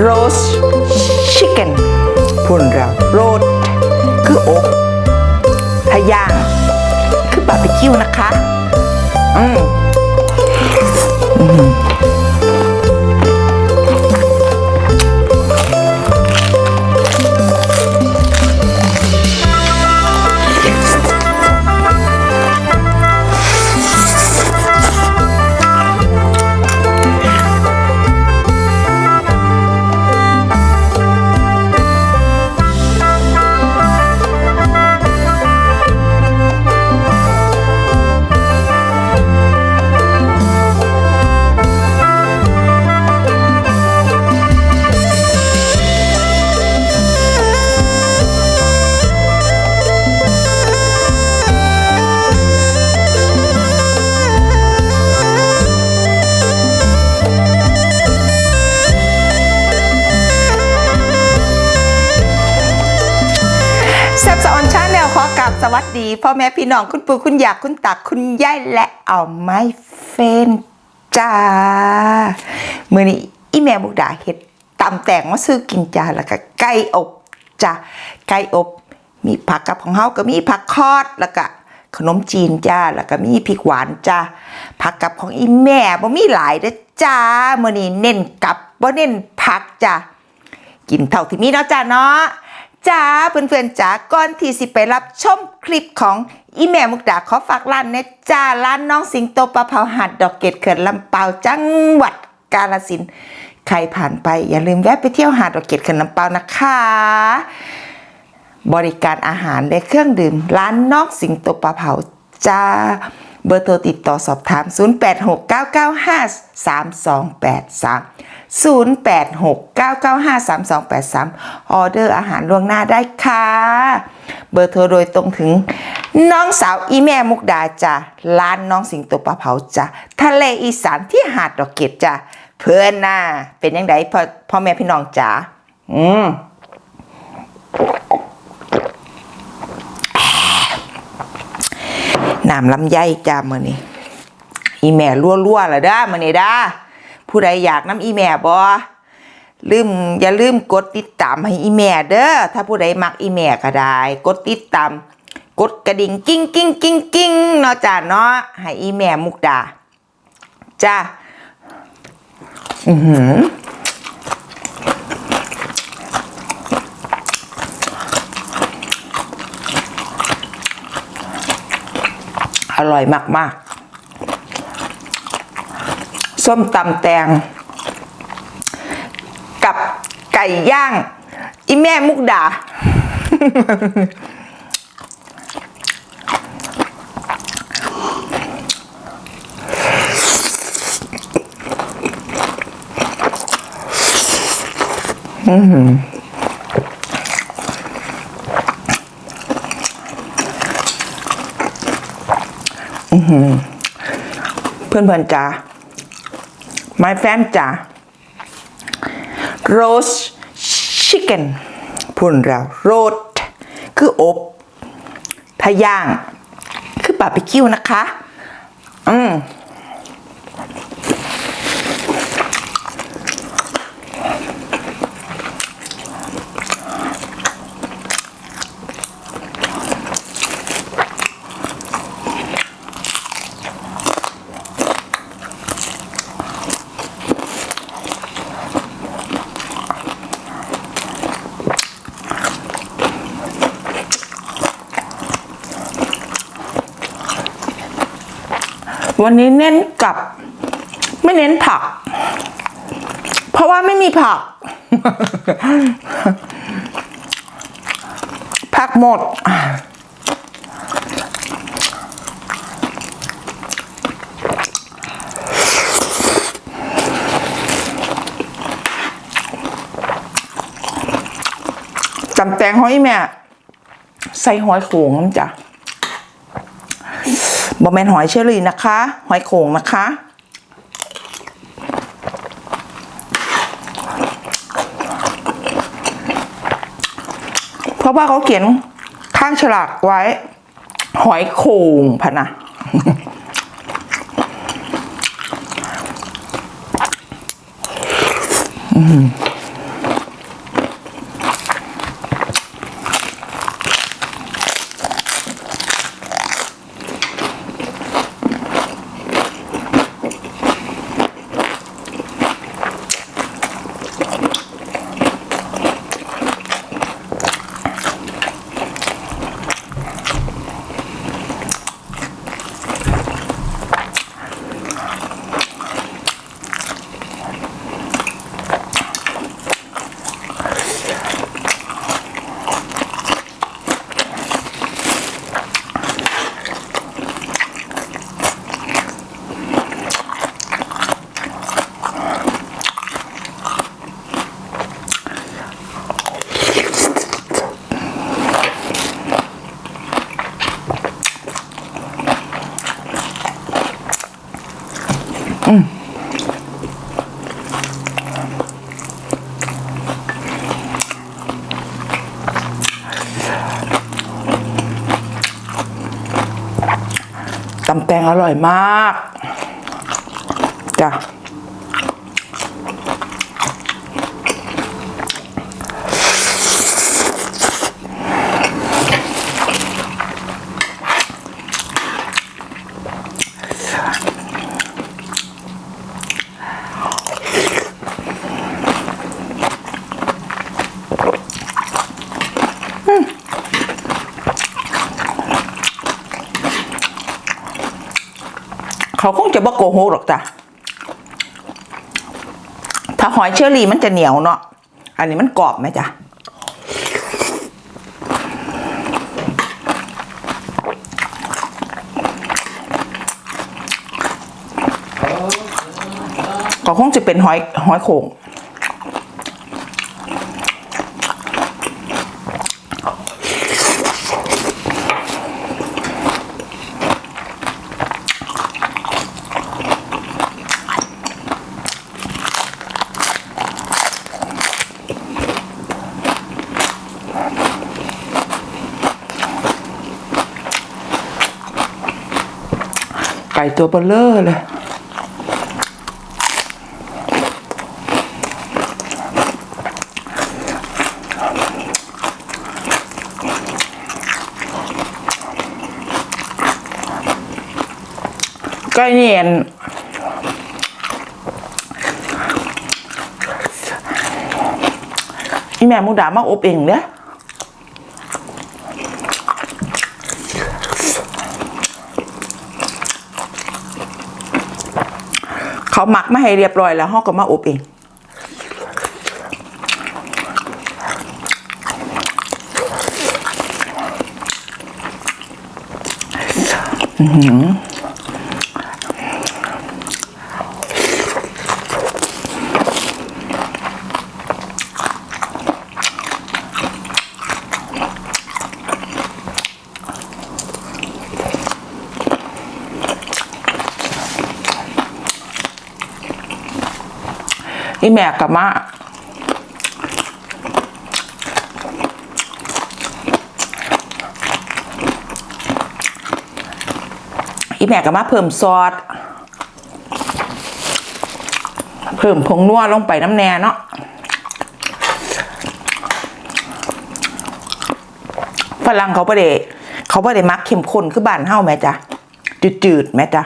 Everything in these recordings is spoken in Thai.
โรสชิคเก้นพุ่นเราโรดคืออกถ้าย่าง คือบาร์บีคิวนะคะ อืมแซ กราบสวัสดีพ่อแม่พี่น้องคุณปู่คุณยายคุณตักคุณยายและเอาไม้เฟนจ้ามือนี้อีแม่บุกดาเห็ดตำแต่งมาซื้อกินจ้าแล้วก็ไก่อบจ้าไก่อบ มีผักกับของเฮาก็มีผักคอดแล้วก็ขนมจีนจ้าแล้วก็มีพริกหวานจ้าผักกับของอีแม่บ่มีหลายเด้อจ้ามื้อนี้เน้นกับบ่เน้นผักจ้ากินเท่าที่มีเนาะจ้าเนาะ จ้าเพื่อนๆจ้าก่อนที่สิไปรับชมคลิปของอีแม่มุกดาขอฝากร้านนะจ้าร้านน้องสิงโตปลาเผาหัดดอกเกดเขื่อนลำเปาจังหวัดกาฬสินใครผ่านไปอย่าลืมแวะไปเที่ยวหาดดอกเกดเขื่อนลำเปานะคะ บริการอาหารและเครื่องดื่ม ร้านนอกสิงโตปลาเผาจ้า เบอร์โทรติดต่อสอบถาม 0869953283 0869953283 ออเดอร์อาหารล่วงหน้าได้ค่ะ เบอร์โทรโดยตรงถึงน้องสาวอีแม่มุกดาจ้ะร้านน้องสิงโตปลาเผาจ้ะทะเลอีสานที่หาดดอกเกดจ้ะเพื่อนน่ะเป็นยังไงพ่อพ่อแม่พี่น้องจ๋าอืม น้ำลำไยจ้ามือนี้อีแม่รั่วๆละเด้ามือนี้ด้าผู้ใดอยากน้ำอีแม่บอลืมอย่าลืมกดติดตามให้อีแม่เด้อถ้าผู้ใดมักอีแม่ก็ได้ กดติดตามกดกระดิ่งกิ้งกิ้งกิ้งกิ้งเนาะจ้าเนาะให้อีแม่มุกดาจ้าอือหือ ร่อยมาก ๆ ส้มตำแตง กับไก่ย่าง อีแม่มุกดา เพื่อนเพื่อนๆจ๋า my fan จ๋า roast chicken พูนเรา roast คืออบ ถ้าย่าง คือบาร์บีคิวนะคะ อืม วันนี้เน้นกับ ไม่เน้นผัก เพราะว่าไม่มีผัก ผักหมด จำแตงหอยแม่ ใส่หอยโขงน้ำจ้ะ แมนหอยเชอรี่นะคะ หอยโข่งนะคะ เพราะว่าเขาเขียนข้างฉลากไว้ หอยโข่งพะนะ ตำแตงอร่อยมาก จ้ะ เขาคงจะบ่โกหกหรอกจ้ะถ้าหอยเชอรี่มันจะเหนียวเนาะอันนี้มันกรอบไหมจ้ะก็คงจะเป็นหอยหอยโข่ง ก่ตัวเบลเลอร์เลยไก่เนียนอีแม่มุกดามาอบเองเด้อ เขาหมักมาให้เรียบร้อยแล้วเขาก็มาอบเอง อีแม่กับมาอีแม่กับมาเพิ่มซอสเพิ่มผงนัวลงไปน้ำแน่เนาะฝรั่งเขาประเดเขาประเดมักเข้มข้นคือบ้านเฮ้าแม่จ้ะจืดๆแม่จ้ะ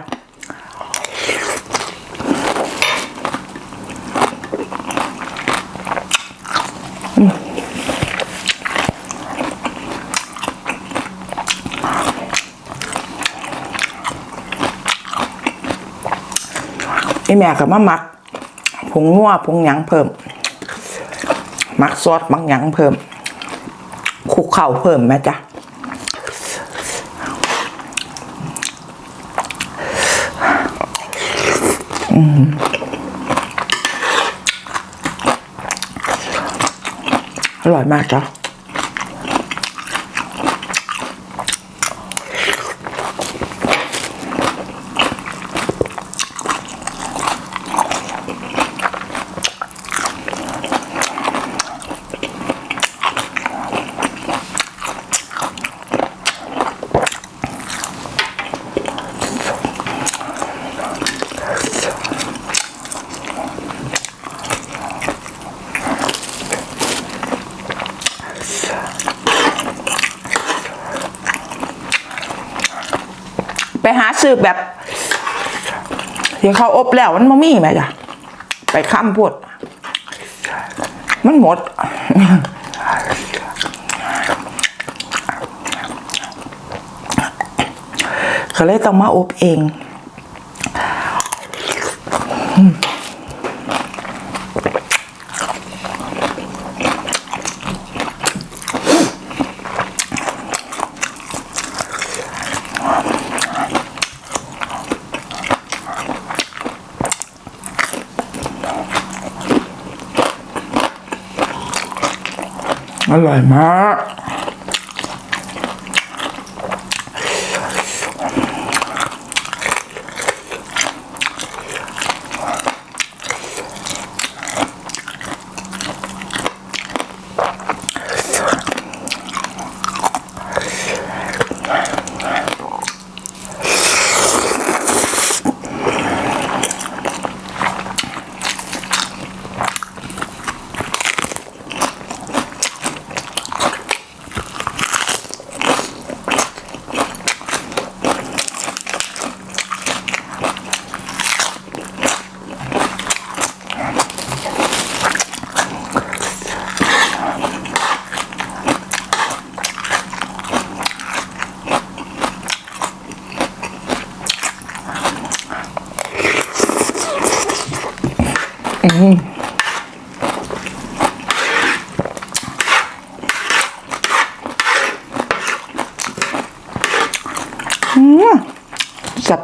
ไอแม่ก็มาหมักผงนัวผงหยังเพิ่มหมักซอสบางหยังเพิ่มคุกเข่าเพิ่มแม่จ้ะอืมอร่อยมากจ้ะ อ ไปหาซื้อแบบที่เขาอบแล้วมันมามีไหมจ้ะไปข้ามพวด มันหมดเขาเลยต้องมาอบเอง อร่อยมาก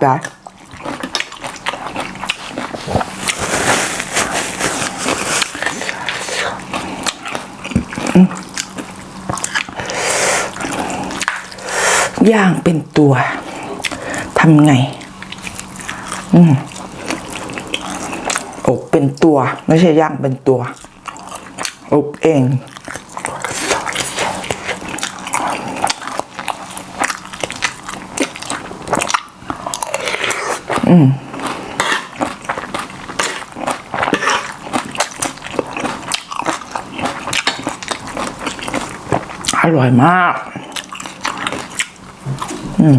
บได้ย่างเป็นตัวทำไง อืมอบเป็นตัว ไม่ใช่ย่างเป็นตัว อบเอง อร่อยมาก อืม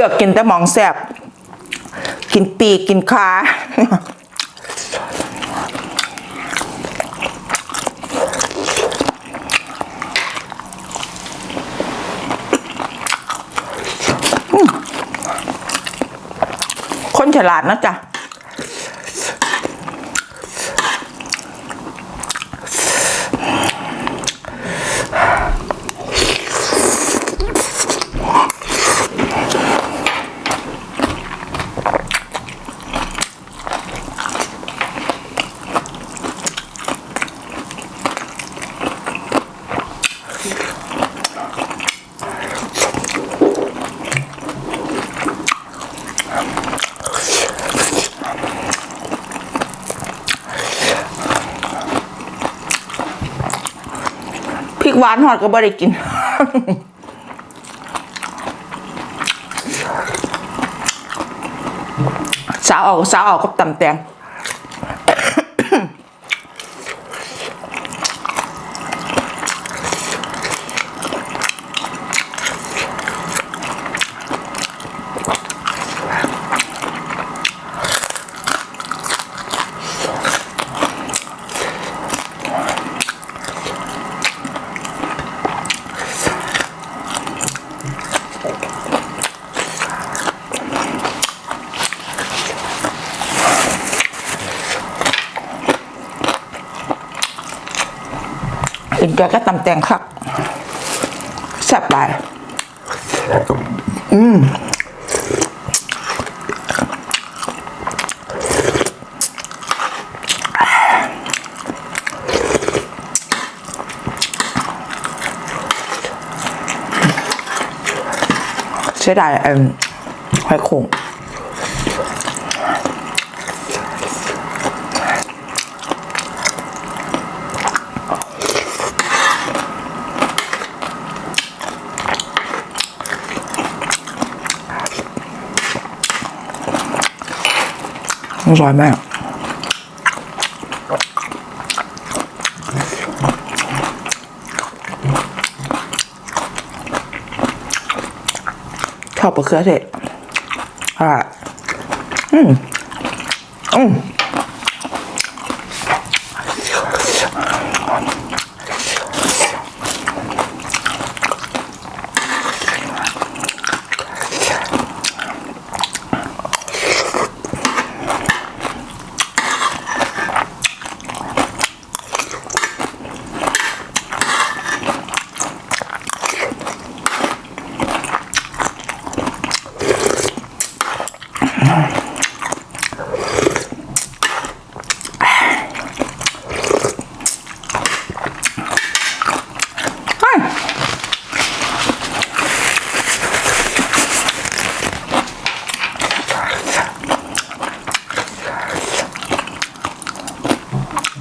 ลือกกินแต่หมองแสบกินปีกกินขาคนฉลาดนะจ๊ะ หวานหอดก็บ่ได้กิน สาวออกสาวออกกับตำแตง แกก็ตำแตงคักแซ่บไปอืมเสียดายเอ็มหอยโขง องซอยแม่ชอบมะเขือเทศอะอืมอืม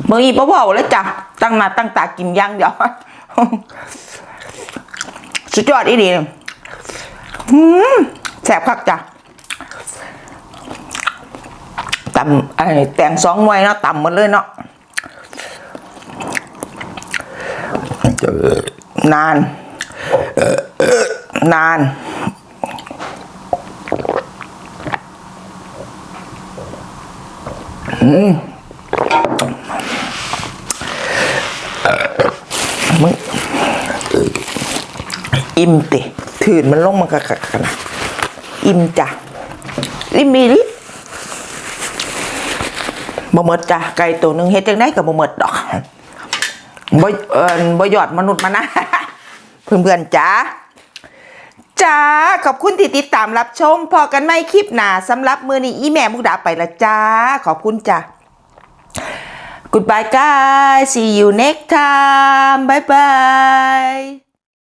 มืออีบ่บอกเลยจ้ะตั้งหน้าตั้งตากินย่างเดียวสุดยอดอีดีอืมแสบคักจ้ะตำไอ้แตงสองหน่วยเนาะตำหมดเลยเนาะนาน นานมึ อิ่มติถืนมันลงมากะกะกะนะอิ่มจ้ะอิ่มมีลิบ่หมดจ้ะไก่ตัวหนึงเฮ็ดจังไดก็บ่หมดดอกบ่เอิ้นบ่ยอดมนุษย์มานะเพื่อนๆจ้าจ้าขอบคุณที่ติดตามรับชมพอกันไม่คลิปหนาสำหรับมือนี้อีแม่มุกดาไปละจ้า ขอบคุณจ้า Goodbye guys see you next time bye bye